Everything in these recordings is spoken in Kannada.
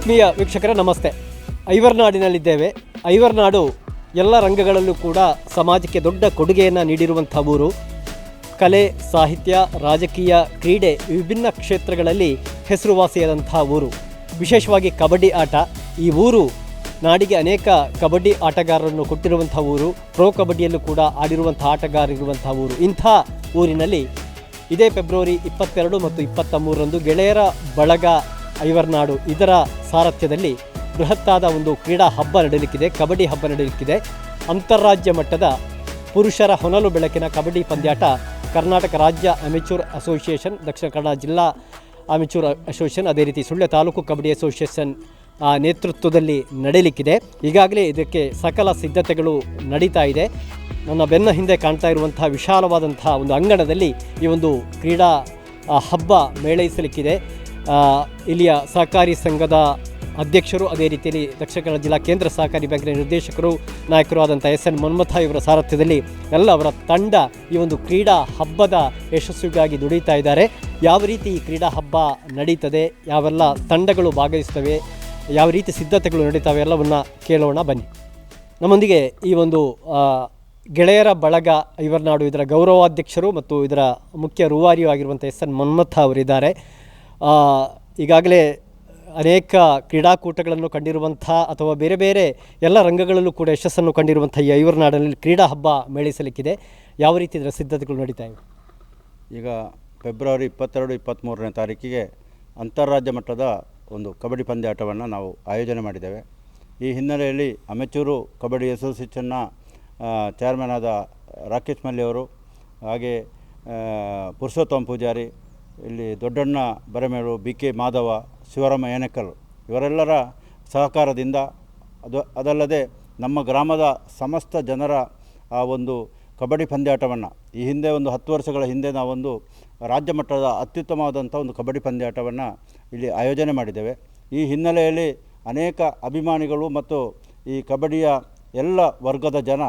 ಆತ್ಮೀಯ ವೀಕ್ಷಕರ, ನಮಸ್ತೆ. ಐವರ್ನಾಡಿನಲ್ಲಿದ್ದೇವೆ ಐವರ್ನಾಡು ಎಲ್ಲ ರಂಗಗಳಲ್ಲೂ ಕೂಡ ಸಮಾಜಕ್ಕೆ ದೊಡ್ಡ ಕೊಡುಗೆಯನ್ನು ನೀಡಿರುವಂಥ ಊರು. ಕಲೆ, ಸಾಹಿತ್ಯ, ರಾಜಕೀಯ, ಕ್ರೀಡೆ ವಿಭಿನ್ನ ಕ್ಷೇತ್ರಗಳಲ್ಲಿ ಹೆಸರುವಾಸಿಯಾದಂಥ ಊರು. ವಿಶೇಷವಾಗಿ ಕಬಡ್ಡಿ ಆಟ. ಈ ಊರು ನಾಡಿಗೆ ಅನೇಕ ಕಬಡ್ಡಿ ಆಟಗಾರರನ್ನು ಕೊಟ್ಟಿರುವಂಥ ಊರು. ಪ್ರೋ ಕಬಡ್ಡಿಯಲ್ಲೂ ಕೂಡ ಆಡಿರುವಂಥ ಆಟಗಾರರಿರುವಂಥ ಊರು. ಇಂಥ ಊರಿನಲ್ಲಿ ಇದೇ ಫೆಬ್ರವರಿ ಇಪ್ಪತ್ತೆರಡು ಮತ್ತು ಇಪ್ಪತ್ತ ಮೂರರಂದು ಗೆಳೆಯರ ಬಳಗ ಐವರ್ನಾಡು ಇದರ ಸಾರಥ್ಯದಲ್ಲಿ ಬೃಹತ್ತಾದ ಒಂದು ಕ್ರೀಡಾ ಹಬ್ಬ ನಡೆಯಲಿಕ್ಕಿದೆ, ಕಬಡ್ಡಿ ಹಬ್ಬ ನಡೆಯಲಿಕ್ಕಿದೆ. ಅಂತಾರಾಜ್ಯ ಮಟ್ಟದ ಪುರುಷರ ಹೊನಲು ಬೆಳಕಿನ ಕಬಡ್ಡಿ ಪಂದ್ಯಾಟ ಕರ್ನಾಟಕ ರಾಜ್ಯ ಅಮೆಚೂರ್ ಅಸೋಸಿಯೇಷನ್, ದಕ್ಷಿಣ ಕನ್ನಡ ಜಿಲ್ಲಾ ಅಮೆಚೂರ್ ಅಸೋಸಿಯೇಷನ್, ಅದೇ ರೀತಿ ಸುಳ್ಯ ತಾಲೂಕು ಕಬಡ್ಡಿ ಅಸೋಸಿಯೇಷನ್ ನೇತೃತ್ವದಲ್ಲಿ ನಡೆಯಲಿಕ್ಕಿದೆ. ಈಗಾಗಲೇ ಇದಕ್ಕೆ ಸಕಲ ಸಿದ್ಧತೆಗಳು ನಡೀತಾ ಇದೆ. ನನ್ನ ಬೆನ್ನ ಹಿಂದೆ ಕಾಣ್ತಾ ಇರುವಂತಹ ವಿಶಾಲವಾದಂತಹ ಒಂದು ಅಂಗಣದಲ್ಲಿ ಈ ಒಂದು ಕ್ರೀಡಾ ಹಬ್ಬ ಮೇಳೈಸಲಿಕ್ಕಿದೆ. ಇಲ್ಲಿಯ ಸಹಕಾರಿ ಸಂಘದ ಅಧ್ಯಕ್ಷರು, ಅದೇ ರೀತಿಯಲ್ಲಿ ದಕ್ಷಿಣ ಕನ್ನಡ ಜಿಲ್ಲಾ ಕೇಂದ್ರ ಸಹಕಾರಿ ಬ್ಯಾಂಕಿನ ನಿರ್ದೇಶಕರು, ನಾಯಕರು ಆದಂಥ ಎಸ್ ಎನ್ ಮನ್ಮಥ ಇವರ ಸಾರಥ್ಯದಲ್ಲಿ ಎಲ್ಲ ಅವರ ತಂಡ ಈ ಒಂದು ಕ್ರೀಡಾ ಹಬ್ಬದ ಯಶಸ್ವಿಗಾಗಿ ದುಡಿತಾ ಇದ್ದಾರೆ. ಯಾವ ರೀತಿ ಈ ಕ್ರೀಡಾ ಹಬ್ಬ ನಡೀತದೆ, ಯಾವೆಲ್ಲ ತಂಡಗಳು ಭಾಗವಹಿಸ್ತವೆ ಯಾವ ರೀತಿ ಸಿದ್ಧತೆಗಳು ನಡೀತವೆ ಎಲ್ಲವನ್ನ ಕೇಳೋಣ ಬನ್ನಿ. ನಮ್ಮೊಂದಿಗೆ ಈ ಒಂದು ಗೆಳೆಯರ ಬಳಗ ಐವರ್ನಾಡು ಇದರ ಗೌರವಾಧ್ಯಕ್ಷರು ಮತ್ತು ಇದರ ಮುಖ್ಯ ರೂವಾರಿಯೂ ಆಗಿರುವಂಥ ಎಸ್ ಎನ್ ಮನ್ಮಥ ಅವರಿದ್ದಾರೆ. ಈಗಾಗಲೇ ಅನೇಕ ಕ್ರೀಡಾಕೂಟಗಳನ್ನು ಕಂಡಿರುವಂಥ ಅಥವಾ ಬೇರೆ ಬೇರೆ ಎಲ್ಲ ರಂಗಗಳಲ್ಲೂ ಕೂಡ ಯಶಸ್ಸನ್ನು ಕಂಡಿರುವಂಥ ಈ ಐವರ್ನಾಡಿನಲ್ಲಿ ಕ್ರೀಡಾ ಹಬ್ಬ ಮೇಳಿಸಲಿಕ್ಕಿದೆ. ಯಾವ ರೀತಿ ಇದರ ಸಿದ್ಧತೆಗಳು ನಡೀತಾ ಇವೆ? ಈಗ ಫೆಬ್ರವರಿ ಇಪ್ಪತ್ತೆರಡು ಇಪ್ಪತ್ತ್ಮೂರನೇ ತಾರೀಕಿಗೆ ಅಂತಾರಾಜ್ಯ ಮಟ್ಟದ ಒಂದು ಕಬಡ್ಡಿ ಪಂದ್ಯಾಟವನ್ನು ನಾವು ಆಯೋಜನೆ ಮಾಡಿದ್ದೇವೆ. ಈ ಹಿನ್ನೆಲೆಯಲ್ಲಿ ಅಮೆಚೂರು ಕಬಡ್ಡಿ ಅಸೋಸಿಯೇಷನ್ನ ಚೇರ್ಮನ್ ಆದ ರಾಕೇಶ್ ಮಲ್ಲಿ ಅವರು ಹಾಗೆ ಪುರುಷೋತ್ತಮ ಪೂಜಾರಿ ಇಲ್ಲಿ ದೊಡ್ಡಣ್ಣ ಬರಮೇಳು ಬಿ ಕೆ ಮಾಧವ, ಶಿವರಾಮ ಏನೆಕಲ್ ಇವರೆಲ್ಲರ ಸಹಕಾರದಿಂದ ಅದು, ಅದಲ್ಲದೆ ನಮ್ಮ ಗ್ರಾಮದ ಸಮಸ್ತ ಜನರ, ಆ ಒಂದು ಕಬಡ್ಡಿ ಪಂದ್ಯಾಟವನ್ನು, ಈ ಹಿಂದೆ ಒಂದು ಹತ್ತು ವರ್ಷಗಳ ಹಿಂದೆ ನಾವೊಂದು ರಾಜ್ಯ ಮಟ್ಟದ ಅತ್ಯುತ್ತಮವಾದಂಥ ಒಂದು ಕಬಡ್ಡಿ ಪಂದ್ಯಾಟವನ್ನು ಇಲ್ಲಿ ಆಯೋಜನೆ ಮಾಡಿದ್ದೇವೆ. ಈ ಹಿನ್ನೆಲೆಯಲ್ಲಿ ಅನೇಕ ಅಭಿಮಾನಿಗಳು ಮತ್ತು ಈ ಕಬಡ್ಡಿಯ ಎಲ್ಲ ವರ್ಗದ ಜನ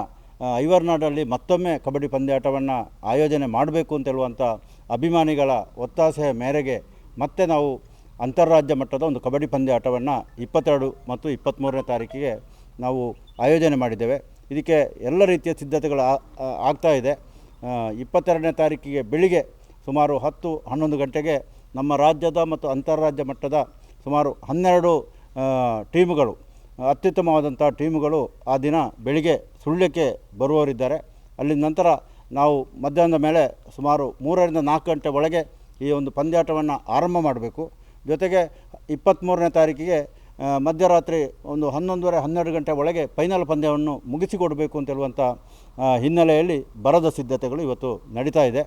ಐವರ್ನಾಡಲ್ಲಿ ಮತ್ತೊಮ್ಮೆ ಕಬಡ್ಡಿ ಪಂದ್ಯಾಟವನ್ನು ಆಯೋಜನೆ ಮಾಡಬೇಕು ಅಂತ ಹೇಳುವಂಥ ಅಭಿಮಾನಿಗಳ ಒತ್ತಾಸೆಯ ಮೇರೆಗೆ ಮತ್ತೆ ನಾವು ಅಂತಾರಾಜ್ಯ ಮಟ್ಟದ ಒಂದು ಕಬಡ್ಡಿ ಪಂದ್ಯಾಟವನ್ನು ಇಪ್ಪತ್ತೆರಡು ಮತ್ತು ಇಪ್ಪತ್ತ್ಮೂರನೇ ತಾರೀಕಿಗೆ ನಾವು ಆಯೋಜನೆ ಮಾಡಿದ್ದೇವೆ. ಇದಕ್ಕೆ ಎಲ್ಲ ರೀತಿಯ ಸಿದ್ಧತೆಗಳು ಆಗ್ತಾ ಇದೆ. ಇಪ್ಪತ್ತೆರಡನೇ ತಾರೀಕಿಗೆ ಬೆಳಿಗ್ಗೆ ಸುಮಾರು ಹತ್ತು, ಹನ್ನೊಂದು ಗಂಟೆಗೆ ನಮ್ಮ ರಾಜ್ಯದ ಮತ್ತು ಅಂತಾರಾಜ್ಯ ಮಟ್ಟದ ಸುಮಾರು ಹನ್ನೆರಡು ಟೀಮುಗಳು ಅತ್ಯುತ್ತಮವಾದಂಥ ಟೀಮುಗಳು ಆ ದಿನ ಬೆಳಿಗ್ಗೆ ಸುಳ್ಯಕ್ಕೆ ಬರುವವರಿದ್ದಾರೆ. ಅಲ್ಲಿ ನಂತರ ನಾವು ಮಧ್ಯಾಹ್ನದ ಮೇಲೆ ಸುಮಾರು ಮೂರರಿಂದ ನಾಲ್ಕು ಗಂಟೆ ಒಳಗೆ ಈ ಒಂದು ಪಂದ್ಯಾಟವನ್ನು ಆರಂಭ ಮಾಡಬೇಕು. ಜೊತೆಗೆ ಇಪ್ಪತ್ತ್ಮೂರನೇ ತಾರೀಕಿಗೆ ಮಧ್ಯರಾತ್ರಿ ಒಂದು ಹನ್ನೊಂದುವರೆ, ಹನ್ನೆರಡು ಗಂಟೆ ಒಳಗೆ ಫೈನಲ್ ಪಂದ್ಯವನ್ನು ಮುಗಿಸಿಕೊಡಬೇಕು ಅಂತ ಹೇಳುವಂಥ ಹಿನ್ನೆಲೆಯಲ್ಲಿ ಬರದ ಸಿದ್ಧತೆಗಳು ಇವತ್ತು ನಡೀತಾ ಇದೆ.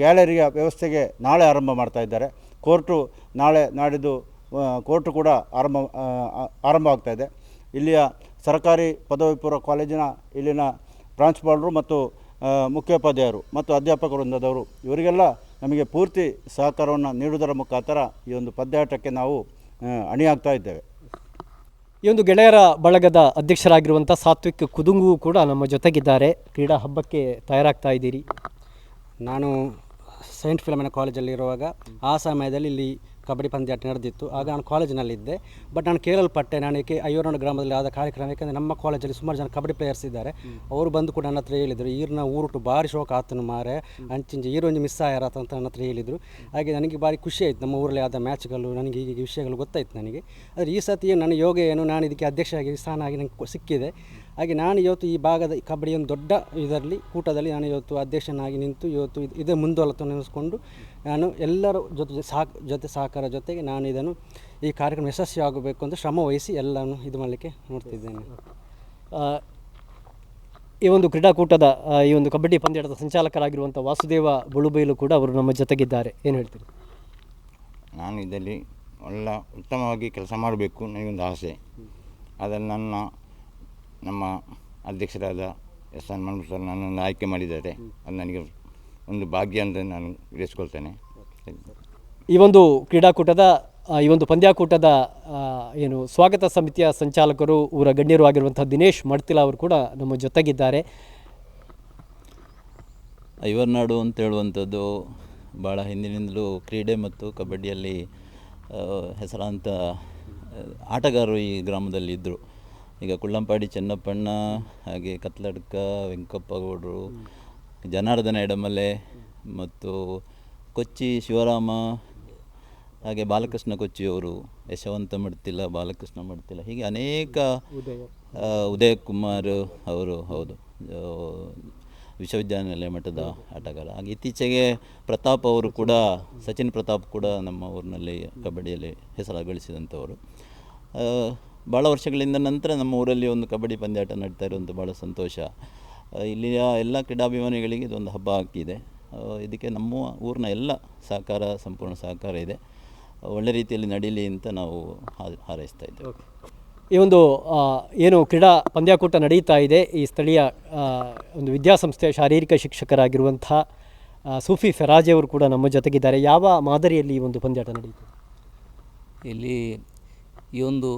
ಗ್ಯಾಲರಿಯ ವ್ಯವಸ್ಥೆಗೆ ನಾಳೆ ಆರಂಭ ಮಾಡ್ತಾ ಇದ್ದಾರೆ. ಕೋರ್ಟು ನಾಳೆ ನಾಡಿದ್ದು ಕೋರ್ಟು ಕೂಡ ಆರಂಭ ಆರಂಭ ಆಗ್ತಾಯಿದೆ ಇಲ್ಲಿಯ ಸರ್ಕಾರಿ ಪದವಿ ಪೂರ್ವ ಕಾಲೇಜಿನ ಇಲ್ಲಿನ ಪ್ರಾಂಶುಪಾಲರು ಮತ್ತು ಮುಖ್ಯೋಪಾಧ್ಯಾಯರು ಮತ್ತು ಅಧ್ಯಾಪಕ ವೃಂದದವರು ಇವರಿಗೆಲ್ಲ ನಮಗೆ ಪೂರ್ತಿ ಸಹಕಾರವನ್ನು ನೀಡುವುದರ ಮುಖಾಂತರ ಈ ಒಂದು ಪದ್ಯಾಟಕ್ಕೆ ನಾವು ಅಣಿಯಾಗ್ತಾ ಇದ್ದೇವೆ. ಈ ಒಂದು ಗೆಳೆಯರ ಬಳಗದ ಅಧ್ಯಕ್ಷರಾಗಿರುವಂಥ ಸಾತ್ವಿಕ್ ಕುದುಂಗು ಕೂಡ ನಮ್ಮ ಜೊತೆಗಿದ್ದಾರೆ. ಕ್ರೀಡಾ ಹಬ್ಬಕ್ಕೆ ತಯಾರಾಗ್ತಾ ಇದ್ದೀರಿ. ನಾನು ಸೈಂಟ್ ಫಿಲಮಿನ ಕಾಲೇಜಲ್ಲಿರುವಾಗ ಆ ಸಮಯದಲ್ಲಿ ಇಲ್ಲಿ ಕಬಡ್ಡಿ ಪಂದ್ಯಾಟ ನಡೆದಿತ್ತು. ಆಗ ನಾನು ಕಾಲೇಜಿನಲ್ಲಿದ್ದೆ. ಬಟ್ ನಾನು ಕೇಳಲ್ಪಟ್ಟೆ ನನಗೆ ಐವರೊಂದು ಗ್ರಾಮದಲ್ಲಿ ಆದ ಕಾರ್ಯಕ್ರಮ ಯಾಕಂದರೆ ನಮ್ಮ ಕಾಲೇಜಲ್ಲಿ ಸುಮಾರು ಜನ ಕಬಡ್ಡಿ ಪ್ಲೇಯರ್ಸ್ ಇದ್ದಾರೆ. ಅವರು ಬಂದು ಕೂಡ ನನ್ನ ಹತ್ರ ಹೇಳಿದರು ಈರ್ನ ಊರುಟು ಭಾರಿ ಶೋಕ ಆತನು ಮಾರೆ ಅಂಚಿಂಚೆ ಈರೊಂದು ಮಿಸ್ ಆಯಾರತ ಅಂತ ನನ್ನ ಹತ್ರ ಹೇಳಿದರು. ಹಾಗೆ ನನಗೆ ಭಾರಿ ಖುಷಿ ಆಯಿತು ನಮ್ಮ ಊರಲ್ಲಿ ಆದ ಮ್ಯಾಚ್ಗಳು ನನಗೆ ಈಗ ವಿಷಯಗಳು ಗೊತ್ತಾಯಿತು ನನಗೆ. ಆದರೆ ಈ ಸತಿ ಏನು ನನ್ನ ಯೋಗ ಏನು ನಾನು ಇದಕ್ಕೆ ಅಧ್ಯಕ್ಷರಾಗಿ ಸ್ಥಾನ ಆಗಿ ನನಗೆ ಸಿಕ್ಕಿದೆ. ಹಾಗೆ ನಾನು ಇವತ್ತು ಈ ಭಾಗದ ಕಬಡ್ಡಿಯ ಕಬಡ್ಡಿ ಒಂದು ದೊಡ್ಡ ಇದರಲ್ಲಿ, ಕೂಟದಲ್ಲಿ ನಾನು ಇವತ್ತು ಅಧ್ಯಕ್ಷನಾಗಿ ನಿಂತು ಇವತ್ತು ಇದು- ಮುಂದುವಲತ್ತು ನೆನೆಸ್ಕೊಂಡು ನಾನು ಎಲ್ಲರ ಜೊತೆ ಸಾಕ್, ಜೊತೆ ಸಹಕಾರ ಜೊತೆಗೆ ನಾನು ಇದನ್ನು ಈ ಕಾರ್ಯಕ್ರಮ ಯಶಸ್ವಿ ಆಗಬೇಕು ಅಂತ ಶ್ರಮ ವಹಿಸಿ ಎಲ್ಲವನ್ನು ಇದು ಮಾಡಲಿಕ್ಕೆ ನೋಡ್ತಿದ್ದೇನೆ. ಈ ಒಂದು ಕ್ರೀಡಾಕೂಟದ ಈ ಒಂದು ಕಬಡ್ಡಿ ಪಂದ್ಯಾಟದ ಸಂಚಾಲಕರಾಗಿರುವಂಥ ವಾಸುದೇವ ಬುಳುಬೈಲು ಕೂಡ ಅವರು ನಮ್ಮ ಜೊತೆಗಿದ್ದಾರೆ. ಏನು ಹೇಳ್ತೀರಿ? ನಾನು ಇದರಲ್ಲಿ ಒಳ್ಳೆ ಉತ್ತಮವಾಗಿ ಕೆಲಸ ಮಾಡಬೇಕು ನನಗೊಂದು ಆಸೆ. ಅದನ್ನು ನನ್ನ ನಮ್ಮ ಅಧ್ಯಕ್ಷರಾದ ಎಸ್ ಎನ್ ಮನ್ಮೂರ್ ಸರ್ ನನ್ನನ್ನು ಆಯ್ಕೆ ಮಾಡಿದ್ದಾರೆ. ಅದು ನನಗೆ ಒಂದು ಭಾಗ್ಯ ಅಂತ ನಾನು ಇರಿಸ್ಕೊಳ್ತೇನೆ ಈ ಒಂದು ಕ್ರೀಡಾಕೂಟದ ಆ, ಈ ಒಂದು ಪಂದ್ಯಾಕೂಟದ ಆ, ಏನು ಸ್ವಾಗತ ಸಮಿತಿಯ ಸಂಚಾಲಕರು ಊರ ಗಣ್ಯರು ಆಗಿರುವಂಥ ದಿನೇಶ್ ಮಡ್ತಿಲ ಅವರು ಕೂಡ ನಮ್ಮ ಜೊತೆಗಿದ್ದಾರೆ. ಐವರ್ನಾಡು ಅಂತ ಹೇಳುವಂಥದ್ದು ಭಾಳ ಹಿಂದಿನಿಂದಲೂ ಕ್ರೀಡೆ ಮತ್ತು ಕಬಡ್ಡಿಯಲ್ಲಿ ಆ, ಹೆಸರಾಂತ ಆಟಗಾರರು ಈ ಗ್ರಾಮದಲ್ಲಿ ಇದ್ದರು ಈಗ ಕುಳ್ಳಂಪಾಡಿ ಚೆನ್ನಪ್ಪಣ್ಣ, ಹಾಗೆ ಕತ್ಲಡ್ಕ, ವೆಂಕಪ್ಪ ಗೌಡರು, ಜನಾರ್ದನ ಎಡಮಲೆ ಮತ್ತು ಕೊಚ್ಚಿ ಶಿವರಾಮ, ಹಾಗೆ ಬಾಲಕೃಷ್ಣ ಕೊಚ್ಚಿಯವರು ಯಶವಂತ ಮಾಡ್ತಿಲ್ಲ, ಬಾಲಕೃಷ್ಣ ಮಾಡ್ತಿಲ್ಲ, ಹೀಗೆ ಅನೇಕ ಉದಯ ಕುಮಾರ್ ಅವರು, ಹೌದು ವಿಶ್ವವಿದ್ಯಾನಿಲಯ ಮಟ್ಟದ ಆಟಗಾರ. ಹಾಗೆ ಇತ್ತೀಚೆಗೆ ಪ್ರತಾಪ್ ಅವರು ಕೂಡ, ಸಚಿನ್ ಪ್ರತಾಪ್ ಕೂಡ ನಮ್ಮ ಊರಿನಲ್ಲಿ ಕಬಡ್ಡಿಯಲ್ಲಿ ಹೆಸರು ಗಳಿಸಿದಂಥವರು ಭಾಳ ವರ್ಷಗಳಿಂದ ನಂತರ ನಮ್ಮ ಊರಲ್ಲಿ ಒಂದು ಕಬಡ್ಡಿ ಪಂದ್ಯಾಟ ನಡೀತಾ ಇರುವಂಥ ಭಾಳ ಸಂತೋಷ. ಇಲ್ಲಿಯ ಎಲ್ಲ ಕ್ರೀಡಾಭಿಮಾನಿಗಳಿಗೆ ಇದೊಂದು ಹಬ್ಬ ಆಗ್ತಿದೆ ಇದಕ್ಕೆ ನಮ್ಮ ಊರಿನ ಎಲ್ಲ ಸಹಕಾರ ಸಂಪೂರ್ಣ ಸಹಕಾರ ಇದೆ. ಒಳ್ಳೆ ರೀತಿಯಲ್ಲಿ ನಡೀಲಿ ಅಂತ ನಾವು ಹಾರೈಸ್ತಾ ಇದ್ದೇವೆ. ಈ ಒಂದು ಏನು ಕ್ರೀಡಾ ಪಂದ್ಯಾಕೂಟ ನಡೀತಾ ಇದೆ. ಈ ಸ್ಥಳೀಯ ಒಂದು ವಿದ್ಯಾಸಂಸ್ಥೆಯ ಶಾರೀರಿಕ ಶಿಕ್ಷಕರಾಗಿರುವಂಥ ಸೂಫಿ ಫೆರಾಜ್ ಅವರು ಕೂಡ ನಮ್ಮ ಜೊತೆಗಿದ್ದಾರೆ. ಯಾವ ಮಾದರಿಯಲ್ಲಿ ಈ ಒಂದು ಪಂದ್ಯಾಟ ನಡೀತು ಇಲ್ಲಿ ಈ ಒಂದು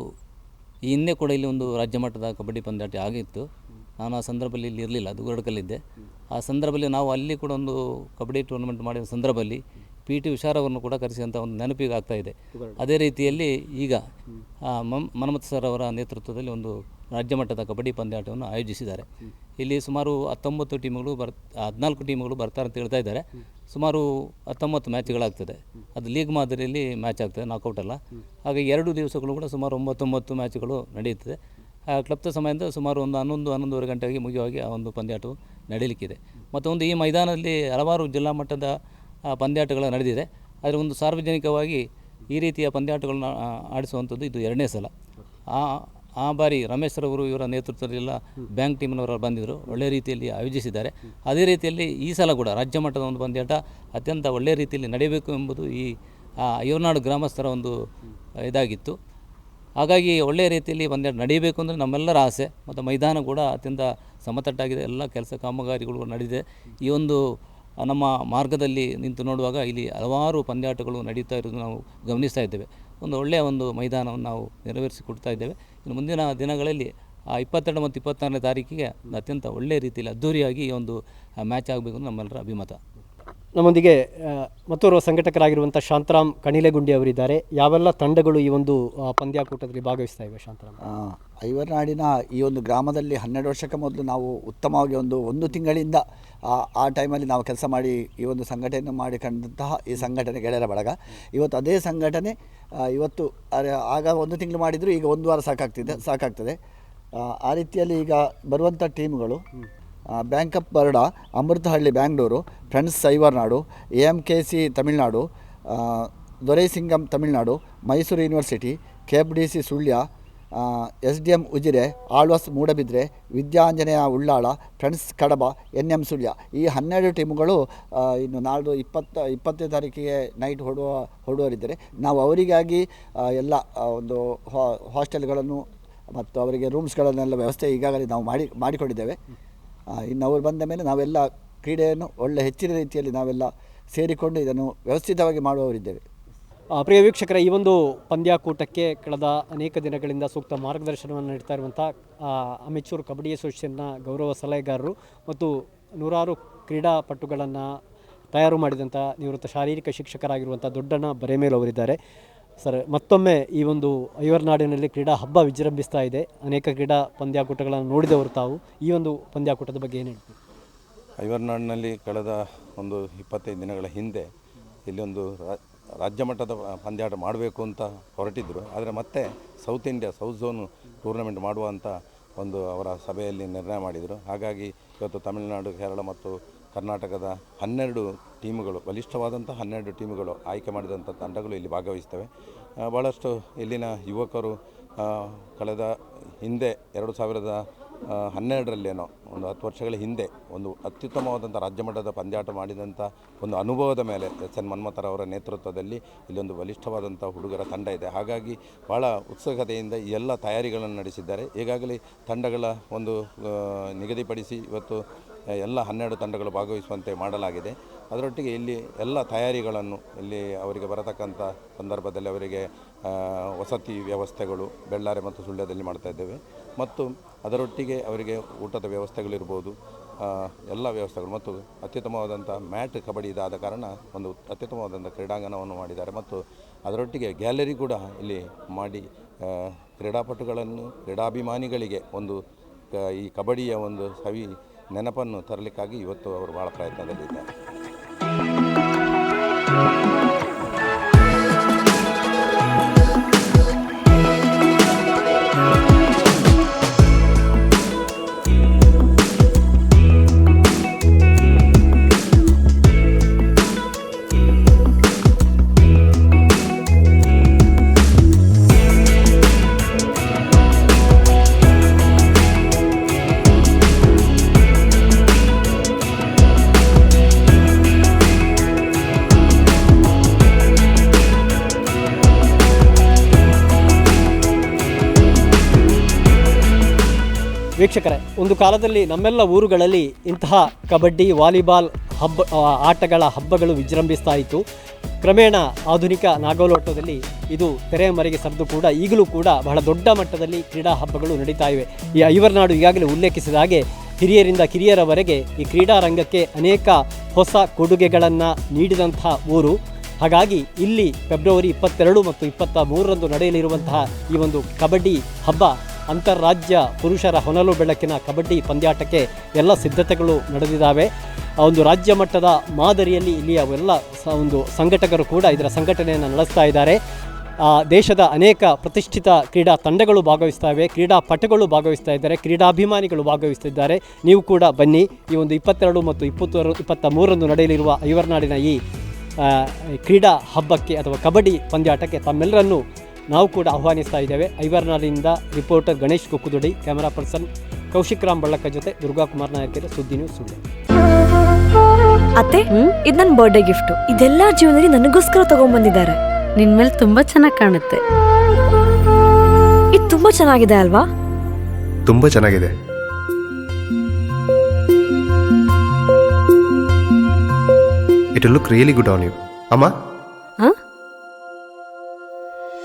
ಈ ಹಿಂದೆ ಕೂಡ ಇಲ್ಲಿ ಒಂದು ರಾಜ್ಯ ಮಟ್ಟದ ಕಬಡ್ಡಿ ಪಂದ್ಯಾಟ ಆಗಿತ್ತು. ನಾನು ಆ ಸಂದರ್ಭದಲ್ಲಿ ಇಲ್ಲಿ ಇರಲಿಲ್ಲ ಅದು ದುಗಡಕಲ್ಲಿದ್ದೆ ಆ ಸಂದರ್ಭದಲ್ಲಿ ನಾವು ಅಲ್ಲಿ ಕೂಡ ಒಂದು ಕಬಡ್ಡಿ ಟೂರ್ನಮೆಂಟ್ ಮಾಡಿದ ಸಂದರ್ಭದಲ್ಲಿ ಪಿ ಟಿ ಉಷಾರ್ ಕೂಡ ಕರೆಸಿದಂಥ ಒಂದು ನೆನಪಿಗೆ ಆಗ್ತಾ ಇದೆ ಅದೇ ರೀತಿಯಲ್ಲಿ ಈಗ ಮಮ್ ಮನ್ಮಥ್ ಸರ್ ಅವರ ನೇತೃತ್ವದಲ್ಲಿ ಒಂದು ರಾಜ್ಯ ಮಟ್ಟದ ಕಬಡ್ಡಿ ಪಂದ್ಯಾಟವನ್ನು ಆಯೋಜಿಸಿದ್ದಾರೆ. ಇಲ್ಲಿ ಸುಮಾರು ಹತ್ತೊಂಬತ್ತು ಟೀಮ್ಗಳು ಬರ್, ಹದಿನಾಲ್ಕು ಟೀಮ್ಗಳು ಬರ್ತಾರೆ ಅಂತ ಹೇಳ್ತಾ ಇದ್ದಾರೆ. ಸುಮಾರು ಹತ್ತೊಂಬತ್ತು ಮ್ಯಾಚ್ಗಳಾಗ್ತದೆ. ಅದು ಲೀಗ್ ಮಾದರಿಯಲ್ಲಿ ಮ್ಯಾಚ್ ಆಗ್ತದೆ ನಾಕೌಟ್ ಅಲ್ಲ. ಹಾಗೆ ಎರಡು ದಿವಸಗಳು ಕೂಡ ಸುಮಾರು ಒಂಬತ್ತೊಂಬತ್ತು ಮ್ಯಾಚ್ಗಳು ನಡೆಯುತ್ತದೆ. ಆ ಕ್ಲಬ್ದ ಸಮಯದಿಂದ ಸುಮಾರು ಒಂದು ಹನ್ನೊಂದು, ಹನ್ನೊಂದುವರೆ ಗಂಟೆಗೆ ಮುಗಿಯುವಾಗಿ ಆ ಒಂದು ಪಂದ್ಯಾಟವು ನಡೀಲಿಕ್ಕಿದೆ. ಮತ್ತೊಂದು ಈ ಮೈದಾನದಲ್ಲಿ ಹಲವಾರು ಜಿಲ್ಲಾ ಮಟ್ಟದ ಪಂದ್ಯಾಟಗಳು ನಡೆದಿದೆ. ಆದರೆ ಒಂದು ಸಾರ್ವಜನಿಕವಾಗಿ ಈ ರೀತಿಯ ಪಂದ್ಯಾಟಗಳನ್ನ ಆಡಿಸುವಂಥದ್ದು ಇದು ಎರಡನೇ ಸಲ. ಆ ಆ ಬಾರಿ ರಮೇಶ್ ರವರು ಇವರ ನೇತೃತ್ವದಲ್ಲೆಲ್ಲ, ಬ್ಯಾಂಕ್ ಟೀಮ್ನವರು ಬಂದಿದ್ದರು ಒಳ್ಳೆಯ ರೀತಿಯಲ್ಲಿ ಆಯೋಜಿಸಿದ್ದಾರೆ. ಅದೇ ರೀತಿಯಲ್ಲಿ ಈ ಸಲ ಕೂಡ ರಾಜ್ಯ ಮಟ್ಟದ ಒಂದು ಪಂದ್ಯಾಟ ಅತ್ಯಂತ ಒಳ್ಳೆಯ ರೀತಿಯಲ್ಲಿ ನಡೆಯಬೇಕು ಎಂಬುದು ಈ ಅಯ್ಯರ್ನಾಡು ಗ್ರಾಮಸ್ಥರ ಒಂದು ಇದಾಗಿತ್ತು. ಹಾಗಾಗಿ ಒಳ್ಳೆಯ ರೀತಿಯಲ್ಲಿ ಪಂದ್ಯಾಟ ನಡೆಯಬೇಕು ಅಂದರೆ ನಮ್ಮೆಲ್ಲರ ಆಸೆ. ಮತ್ತು ಮೈದಾನ ಕೂಡ ಅತ್ಯಂತ ಸಮತಟ್ಟಾಗಿದೆ. ಎಲ್ಲ ಕೆಲಸ ಕಾಮಗಾರಿಗಳು ನಡೆದಿದೆ ಈ ಒಂದು ನಮ್ಮ ಮಾರ್ಗದಲ್ಲಿ ನಿಂತು ನೋಡುವಾಗ ಇಲ್ಲಿ ಹಲವಾರು ಪಂದ್ಯಾಟಗಳು ನಡೀತಾ ಇರೋದು ನಾವು ಗಮನಿಸ್ತಾ ಇದ್ದೇವೆ. ಒಂದು ಒಳ್ಳೆಯ ಒಂದು ಮೈದಾನವನ್ನು ನಾವು ನೆರವೇರಿಸಿ ಕೊಡ್ತಾ ಇದ್ದೇವೆ. ಇನ್ನು ಮುಂದಿನ ದಿನಗಳಲ್ಲಿ ಆ ಇಪ್ಪತ್ತೆರಡು ಮತ್ತು ಇಪ್ಪತ್ತಾರನೇ ತಾರೀಕಿಗೆ ಅತ್ಯಂತ ಒಳ್ಳೆಯ ರೀತಿಯಲ್ಲಿ ಅದ್ಧೂರಿಯಾಗಿ ಈ ಒಂದು ಮ್ಯಾಚ್ ಆಗಬೇಕು ಅಂತ ನಮ್ಮೆಲ್ಲರ ಅಭಿಮತ. ನಮ್ಮೊಂದಿಗೆ ಮತ್ತೋರ್ವ ಸಂಘಟಕರಾಗಿರುವಂಥ ಶಾಂತರಾಮ್ ಕಣಿಲೆಗುಂಡಿ ಅವರಿದ್ದಾರೆ. ಯಾವೆಲ್ಲ ತಂಡಗಳು ಈ ಒಂದು ಪಂದ್ಯಾಕೂಟದಲ್ಲಿ ಭಾಗವಹಿಸ್ತಾ ಇವೆ ಶಾಂತರಾಮ್? ಐವರ್ನಾಡಿನ ಈ ಒಂದು ಗ್ರಾಮದಲ್ಲಿ ಹನ್ನೆರಡು ವರ್ಷಕ್ಕೆ ಮೊದಲು ನಾವು ಉತ್ತಮವಾಗಿ ಒಂದು ಒಂದು ತಿಂಗಳಿಂದ ಆ ಟೈಮಲ್ಲಿ ನಾವು ಕೆಲಸ ಮಾಡಿ ಈ ಒಂದು ಸಂಘಟನೆ ಮಾಡಿಕೊಂಡಂತಹ ಈ ಸಂಘಟನೆ ಗೆಳೆಯರ ಬಳಗ. ಇವತ್ತು ಅದೇ ಸಂಘಟನೆ ಇವತ್ತು ಆಗ ಒಂದು ತಿಂಗಳು ಮಾಡಿದರೂ ಈಗ ಒಂದು ವಾರ ಸಾಕಾಗ್ತಿದೆ ಸಾಕಾಗ್ತದೆ. ಆ ರೀತಿಯಲ್ಲಿ ಈಗ ಬರುವಂಥ ಟೀಮ್ಗಳು bank of Baroda Amruthahalli Bangalore friends Saivarnadu A M K C Tamil Nadu Doraisingam Tamil Nadu Mysuru university K F D C Sullia S D M Ujire Alvas Moodbidri Vidyanjaneya Ullal friends Kadaba N M Sullia ಈ ಹನ್ನೆರಡು ಟೀಮುಗಳು ಇನ್ನು ನಾಳ್ದು ಇಪ್ಪತ್ತ ಇಪ್ಪತ್ತನೇ ತಾರೀಕಿಗೆ ನೈಟ್ ಹೊಡುವ ಹೊಡುವರಿದ್ದಾರೆ ನಾವು ಅವರಿಗಾಗಿ ಎಲ್ಲ ಒಂದು ಹಾಸ್ಟೆಲ್ಗಳನ್ನು ಮತ್ತು ಅವರಿಗೆ ರೂಮ್ಸ್ಗಳನ್ನೆಲ್ಲ ವ್ಯವಸ್ಥೆ ಈಗಾಗಲೇ ನಾವು ಮಾಡಿ, ಮಾಡಿಕೊಂಡಿದ್ದೇವೆ. ಇನ್ನು ಅವರು ಬಂದ ಮೇಲೆ ನಾವೆಲ್ಲ ಕ್ರೀಡೆಯನ್ನು ಒಳ್ಳೆ ಹೆಚ್ಚಿನ ರೀತಿಯಲ್ಲಿ ನಾವೆಲ್ಲ ಸೇರಿಕೊಂಡು ಇದನ್ನು ವ್ಯವಸ್ಥಿತವಾಗಿ ಮಾಡುವವರಿದ್ದೇವೆ. ಪ್ರಿಯ ವೀಕ್ಷಕರ, ಈ ಒಂದು ಪಂದ್ಯಾಕೂಟಕ್ಕೆ ಕಳೆದ ಅನೇಕ ದಿನಗಳಿಂದ ಸೂಕ್ತ ಮಾರ್ಗದರ್ಶನವನ್ನು ನೀಡ್ತಾ ಇರುವಂಥ ಅಮೆಚೂರ್ ಕಬಡ್ಡಿ ಅಸೋಸಿಯೇಷನ್ನ ಗೌರವ ಸಲಹೆಗಾರರು ಮತ್ತು ನೂರಾರು ಕ್ರೀಡಾಪಟುಗಳನ್ನು ತಯಾರು ಮಾಡಿದಂಥ ನಿವೃತ್ತ ಶಾರೀರಿಕ ಶಿಕ್ಷಕರಾಗಿರುವಂಥ ದೊಡ್ಡಣ್ಣ ಬರೆಮೇಲ್ ಅವರಿದ್ದಾರೆ. ಸರ್, ಮತ್ತೊಮ್ಮೆ ಈ ಒಂದು ಐವರ್ನಾಡಿನಲ್ಲಿ ಕ್ರೀಡಾ ಹಬ್ಬ ವಿಜೃಂಭಿಸ್ತಾ ಇದೆ. ಅನೇಕ ಕ್ರೀಡಾ ಪಂದ್ಯಾಕೂಟಗಳನ್ನು ನೋಡಿದವರು ತಾವು. ಈ ಒಂದು ಪಂದ್ಯಾಕೂಟದ ಬಗ್ಗೆ ಏನು ಹೇಳ್ತೀವಿ ಐವರ್ನಾಡಿನಲ್ಲಿ ಕಳೆದ ಒಂದು ಇಪ್ಪತ್ತೈದು ದಿನಗಳ ಹಿಂದೆ ಇಲ್ಲಿ ಒಂದು ರಾಜ್ಯ ಮಟ್ಟದ ಪಂದ್ಯಾಟ ಮಾಡಬೇಕು ಅಂತ ಹೊರಟಿದ್ದರು ಆದರೆ ಮತ್ತೆ South India south zone tournament ಮಾಡುವಂಥ ಒಂದು ಅವರ ಸಭೆಯಲ್ಲಿ ನಿರ್ಣಯ ಮಾಡಿದರು. ಹಾಗಾಗಿ ಇವತ್ತು ತಮಿಳುನಾಡು, ಕೇರಳ ಮತ್ತು ಕರ್ನಾಟಕದ ಹನ್ನೆರಡು ಟೀಮುಗಳು ಬಲಿಷ್ಠವಾದಂಥ ಹನ್ನೆರಡು ಟೀಮುಗಳು ಆಯ್ಕೆ ಮಾಡಿದಂಥ ತಂಡಗಳು ಇಲ್ಲಿ ಭಾಗವಹಿಸ್ತವೆ. ಭಾಳಷ್ಟು ಇಲ್ಲಿನ ಯುವಕರು ಕಳೆದ ಹಿಂದೆ ಎರಡು ಸಾವಿರದ ಹನ್ನೆರಡರಲ್ಲೇನೋ, ಒಂದು ಹತ್ತು ವರ್ಷಗಳ ಹಿಂದೆ ಒಂದು ಅತ್ಯುತ್ತಮವಾದಂಥ ರಾಜ್ಯ ಮಟ್ಟದ ಪಂದ್ಯಾಟ ಮಾಡಿದಂಥ ಒಂದು ಅನುಭವದ ಮೇಲೆ ಎಸ್ ಎನ್ ಮನ್ಮಥರವರ ನೇತೃತ್ವದಲ್ಲಿ ಇಲ್ಲೊಂದು ಬಲಿಷ್ಠವಾದಂಥ ಹುಡುಗರ ತಂಡ ಇದೆ. ಹಾಗಾಗಿ ಭಾಳ ಉತ್ಸುಕತೆಯಿಂದ ಎಲ್ಲ ತಯಾರಿಗಳನ್ನು ನಡೆಸಿದ್ದಾರೆ. ಈಗಾಗಲೇ ತಂಡಗಳ ಒಂದು ನಿಗದಿಪಡಿಸಿ ಇವತ್ತು ಎಲ್ಲ ಹನ್ನೆರಡು ತಂಡಗಳು ಭಾಗವಹಿಸುವಂತೆ ಮಾಡಲಾಗಿದೆ. ಅದರೊಟ್ಟಿಗೆ ಇಲ್ಲಿ ಎಲ್ಲ ತಯಾರಿಗಳನ್ನು ಇಲ್ಲಿ ಅವರಿಗೆ ಬರತಕ್ಕಂಥ ಸಂದರ್ಭದಲ್ಲಿ ಅವರಿಗೆ ವಸತಿ ವ್ಯವಸ್ಥೆಗಳು ಬೆಳ್ಳಾರೆ ಮತ್ತು ಸುಳ್ಯದಲ್ಲಿ ಮಾಡ್ತಾ ಇದ್ದೇವೆ. ಮತ್ತು ಅದರೊಟ್ಟಿಗೆ ಅವರಿಗೆ ಊಟದ ವ್ಯವಸ್ಥೆಗಳಿರ್ಬೋದು ಎಲ್ಲ ವ್ಯವಸ್ಥೆಗಳು ಮತ್ತು ಅತ್ಯುತ್ತಮವಾದಂಥ ಮ್ಯಾಟ್ ಕಬಡ್ಡಿ ಇದಾದ ಕಾರಣ ಒಂದು ಅತ್ಯುತ್ತಮವಾದಂಥ ಕ್ರೀಡಾಂಗಣವನ್ನು ಮಾಡಿದ್ದಾರೆ. ಮತ್ತು ಅದರೊಟ್ಟಿಗೆ ಗ್ಯಾಲರಿ ಕೂಡ ಇಲ್ಲಿ ಮಾಡಿ ಕ್ರೀಡಾಪಟುಗಳನ್ನು, ಕ್ರೀಡಾಭಿಮಾನಿಗಳಿಗೆ ಒಂದು ಈ ಕಬಡ್ಡಿಯ ಒಂದು ಸವಿ ನೆನಪನ್ನು ತರಲಿಕ್ಕಾಗಿ ಇವತ್ತು ಅವರು ಭಾಳ ಪ್ರಯತ್ನದಲ್ಲಿದ್ದಾರೆ. ವೀಕ್ಷಕರೇ, ಒಂದು ಕಾಲದಲ್ಲಿ ನಮ್ಮೆಲ್ಲ ಊರುಗಳಲ್ಲಿ ಇಂತಹ ಕಬಡ್ಡಿ, ವಾಲಿಬಾಲ್ ಹಬ್ಬ ಆಟಗಳ ಹಬ್ಬಗಳು ವಿಜೃಂಭಿಸ್ತಾ ಇತ್ತು. ಕ್ರಮೇಣ ಆಧುನಿಕ ನಾಗೋಲೋಟದಲ್ಲಿ ಇದು ತೆರೆಯ ಮರೆಗೆ ಸರಿದು ಕೂಡ, ಈಗಲೂ ಕೂಡ ಬಹಳ ದೊಡ್ಡ ಮಟ್ಟದಲ್ಲಿ ಕ್ರೀಡಾ ಹಬ್ಬಗಳು ನಡೀತಾ ಇವೆ. ಈ ಐವರ್ನಾಡು ಈಗಾಗಲೇ ಉಲ್ಲೇಖಿಸಿದ ಹಾಗೆ, ಹಿರಿಯರಿಂದ ಕಿರಿಯರವರೆಗೆ ಈ ಕ್ರೀಡಾ ರಂಗಕ್ಕೆ ಅನೇಕ ಹೊಸ ಕೊಡುಗೆಗಳನ್ನು ನೀಡಿದಂಥ ಊರು. ಹಾಗಾಗಿ ಇಲ್ಲಿ ಫೆಬ್ರವರಿ ಇಪ್ಪತ್ತೆರಡು ಮತ್ತು ಇಪ್ಪತ್ತ ಮೂರರಂದು ನಡೆಯಲಿರುವಂತಹ ಈ ಒಂದು ಕಬಡ್ಡಿ ಹಬ್ಬ ಅಂತಾರಾಜ್ಯ ಪುರುಷರ ಹೊನಲು ಬೆಳಕಿನ ಕಬಡ್ಡಿ ಪಂದ್ಯಾಟಕ್ಕೆ ಎಲ್ಲ ಸಿದ್ಧತೆಗಳು ನಡೆದಿದ್ದಾವೆ. ಒಂದು ರಾಜ್ಯ ಮಟ್ಟದ ಮಾದರಿಯಲ್ಲಿ ಇಲ್ಲಿಯ ಎಲ್ಲ ಒಂದು ಸಂಘಟಕರು ಕೂಡ ಇದರ ಸಂಘಟನೆಯನ್ನು ನಡೆಸ್ತಾ ಇದ್ದಾರೆ. ದೇಶದ ಅನೇಕ ಪ್ರತಿಷ್ಠಿತ ಕ್ರೀಡಾ ತಂಡಗಳು ಭಾಗವಹಿಸ್ತಾ ಇವೆ ಕ್ರೀಡಾಪಟುಗಳು ಭಾಗವಹಿಸ್ತಾ ಇದ್ದಾರೆ, ಕ್ರೀಡಾಭಿಮಾನಿಗಳು ಭಾಗವಹಿಸ್ತಿದ್ದಾರೆ ನೀವು ಕೂಡ ಬನ್ನಿ, ಈ ಒಂದು ಇಪ್ಪತ್ತೆರಡು ಮತ್ತು ಇಪ್ಪತ್ತರ ಇಪ್ಪತ್ತ ಮೂರರಂದು ನಡೆಯಲಿರುವ ಐವರ್ನಾಡಿನ ಈ ಕ್ರೀಡಾ ಹಬ್ಬಕ್ಕೆ ಅಥವಾ ಕಬಡ್ಡಿ ಪಂದ್ಯಾಟಕ್ಕೆ ತಮ್ಮೆಲ್ಲರನ್ನು ನಾವು ಕೂಡ ಆಹ್ವಾನಿಸ್ತಾ ಇದ್ದೇವೆ. ಐವರ್ನಾಲಿಂದ reporter Ganesh Kukkududi camera person Kaushik Ram Ballaka ಜೊತೆ ದುರ್ಗಾ ಕುಮಾರ್ ನಾಯಕರ ಸುದ್ದಿ ನ್ಯೂಸ್ ಸುಳ್ಳು. ಅತ್ತೆ ಇದು ನನ್ನ ಬರ್ಡೇ ಗಿಫ್ಟ್ ಇದೆಲ್ಲ ಜೀವನದಲ್ಲಿ ನನಗೋಸ್ಕರ ತಗೊಂಡ್ಬಂದಿದ್ದಾರೆ ನಿನ್ ಮೇಲೆ ತುಂಬಾ ಚೆನ್ನಾಗಿ ಕಾಣುತ್ತೆ. ಇದು ತುಂಬಾ ಚೆನ್ನಾಗಿದೆ ಅಲ್ವಾ? ತುಂಬಾ ಚೆನ್ನಾಗಿದೆ. It look really good on you ಅಮ್ಮ?